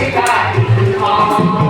世界。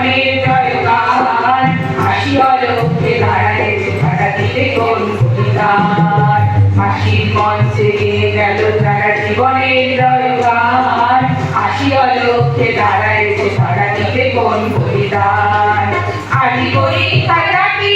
মনে চলে গান হাসি হয় লোকে ধারায়, ধারা দিলে কোন ভূমিকার হাসির করি তারা কি